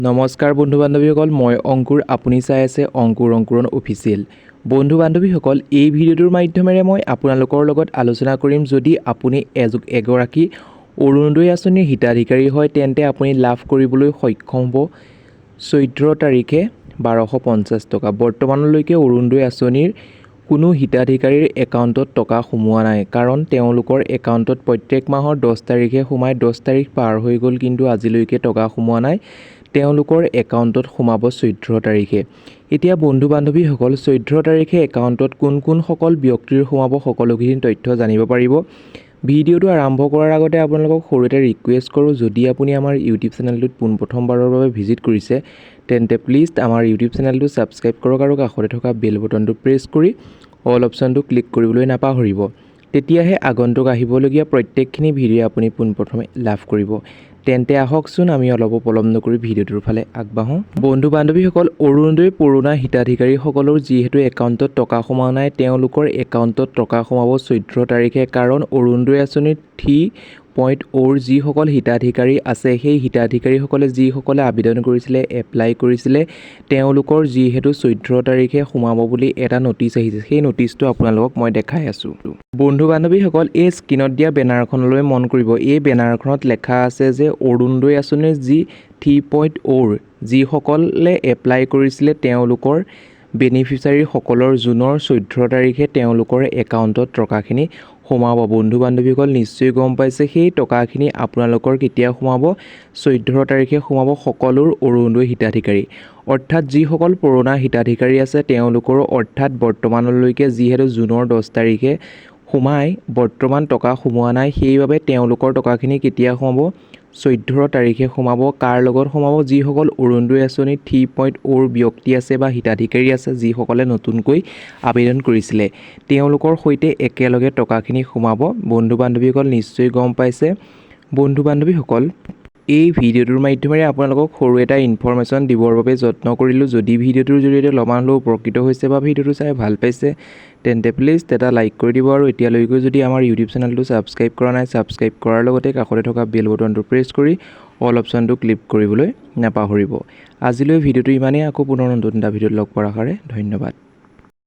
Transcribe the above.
নমস্কাৰ বন্ধু বান্ধৱীসকল মই অংকুৰ, আপুনি চাই আছে অংকুৰ অংকুৰণ অফিচিয়েল। বন্ধু বান্ধৱীসকল এই ভিডিঅ'টোৰ মাধ্যমেৰে মই আপোনালোকৰ লগত আলোচনা কৰিম। যদি আপুনি এজ এগৰাকী অৰুণোদয় আঁচনিৰ হিতাধিকাৰী হয়, তেন্তে আপুনি লাভ কৰিবলৈ সক্ষম হ'ব চৈধ্য তাৰিখে বাৰশ পঞ্চাছ টকা। বৰ্তমানলৈকে অৰুণোদয় আঁচনিৰ কোনো হিতাধিকাৰীৰ একাউণ্টত টকা সোমোৱা নাই, কাৰণ তেওঁলোকৰ একাউণ্টত প্ৰত্যেক মাহৰ দহ তাৰিখে সোমাই দহ তাৰিখ পাৰ হৈ গ'ল, কিন্তু আজিলৈকে টকা সোমোৱা নাই। তেওঁলোকৰ একাউণ্টত সোমাব চৈধ্য তাৰিখে। এতিয়া বন্ধু বান্ধৱীসকল চৈধ্য তাৰিখে একাউণ্টত কোন কোনসকল ব্যক্তিৰ সোমাব সকলোখিনি তথ্য জানিব পাৰিব। ভিডিঅ'টো আৰম্ভ কৰাৰ আগতে আপোনালোকক সৰু এটা ৰিকুৱেষ্ট কৰোঁ যদি আপুনি আমাৰ ইউটিউব চেনেলটোত পোনপ্ৰথমবাৰৰ বাবে ভিজিট কৰিছে তেন্তে প্লিজ আমাৰ ইউটিউব চেনেলটো ছাবস্ক্ৰাইব কৰক আৰু কাষতে থকা বেল বটনটো প্ৰেছ কৰি অল অপশ্যনটো ক্লিক কৰিবলৈ নাপাহৰিব। তেতিয়াহে আগন্তুক আহিবলগীয়া প্ৰত্যেকখিনি ভিডিঅ' আপুনি পোনপ্ৰথমে লাভ কৰিব। তেন্তে আহকচোন আমি অলপ পলম নকৰি ভিডিঅ'টোৰ ফালে আগবাঢ়োঁ। বন্ধু বান্ধৱীসকল অৰুণোদয় পুৰণা হিতাধিকাৰীসকলৰ যিহেতু একাউণ্টত টকা সোমোৱা নাই তেওঁলোকৰ একাউণ্টত টকা সোমাব চৈধ্য তাৰিখে। কাৰণ অৰুণোদয় আঁচনিৰ থ্ৰী পইণ্ট অ'ৰ যিসকল হিতাধিকাৰী আছে, সেই হিতাধিকাৰীসকলে যিসকলে আবেদন কৰিছিলে এপ্লাই কৰিছিলে, তেওঁলোকৰ যিহেতু চৈধ্য তাৰিখে সোমাব বুলি এটা ন'টিচ আহিছে। সেই ন'টিচটো আপোনালোকক মই দেখাই আছোঁ। বন্ধু বান্ধৱীসকল এই স্ক্ৰীণত দিয়া বেনাৰখনলৈ মন কৰিব। এই বেনাৰখনত লেখা আছে যে অৰুণোদয় আঁচনিৰ যি থ্ৰী পইণ্ট অ'ৰ যিসকলে এপ্লাই কৰিছিলে, তেওঁলোকৰ বেনিফিচাৰীসকলৰ জুনৰ চৈধ্য তাৰিখে তেওঁলোকৰ একাউণ্টত টকাখিনি সোমাব। বন্ধু বান্ধৱীসকল নিশ্চয় গম পাইছে, সেই টকাখিনি আপোনালোকৰ কেতিয়া সোমাব? চৈধ্য তাৰিখে সোমাব সকলোৰ অৰুণোদয় হিতাধিকাৰী। অৰ্থাৎ যিসকল পুৰণা হিতাধিকাৰী আছে, তেওঁলোকৰো অৰ্থাৎ বৰ্তমানলৈকে যিহেতু জুনৰ দহ তাৰিখে সোমাই, বৰ্তমান টকা সোমোৱা নাই, সেইবাবে তেওঁলোকৰ টকাখিনি কেতিয়া সোমাব? চৈধ্য তাৰিখে সোমাব, কাৰ লগত সোমাব? যিসকল অৰুণোদয় আঁচনিত থ্ৰী পইণ্ট অ'ৰ ব্যক্তি আছে বা হিতাধিকাৰী আছে, যিসকলে নতুনকৈ আবেদন কৰিছিলে, তেওঁলোকৰ সৈতে একেলগে টকাখিনি সোমাব। বন্ধু বান্ধৱীসকল নিশ্চয় গম পাইছে। বন্ধু বান্ধৱীসকল এই ভিডিঅ'টোৰ মাধ্যমেৰে আপোনালোকক সৰু এটা ইনফৰমেশ্যন দিবৰ বাবে যত্ন কৰিলোঁ। যদি ভিডিঅ'টোৰ জৰিয়তে অলপমান হ'লেও উপকৃত হৈছে বা ভিডিঅ'টো চাই ভাল পাইছে তেন্তে প্লিজ এটা লাইক কৰি দিব আৰু এতিয়ালৈকে যদি আমাৰ ইউটিউব চেনেলটো ছাবস্ক্ৰাইব কৰা নাই ছাবস্ক্ৰাইব কৰাৰ লগতে কাষতে থকা বেল বটনটো প্ৰেছ কৰি অল অপশ্যনটো ক্লিক কৰিবলৈ নাপাহৰিব। আজিলৈ ভিডিঅ'টো ইমানেই। আকৌ পুনৰ নতুন এটা ভিডিঅ'ত লগ পোৱাৰ আশাৰে ধন্যবাদ।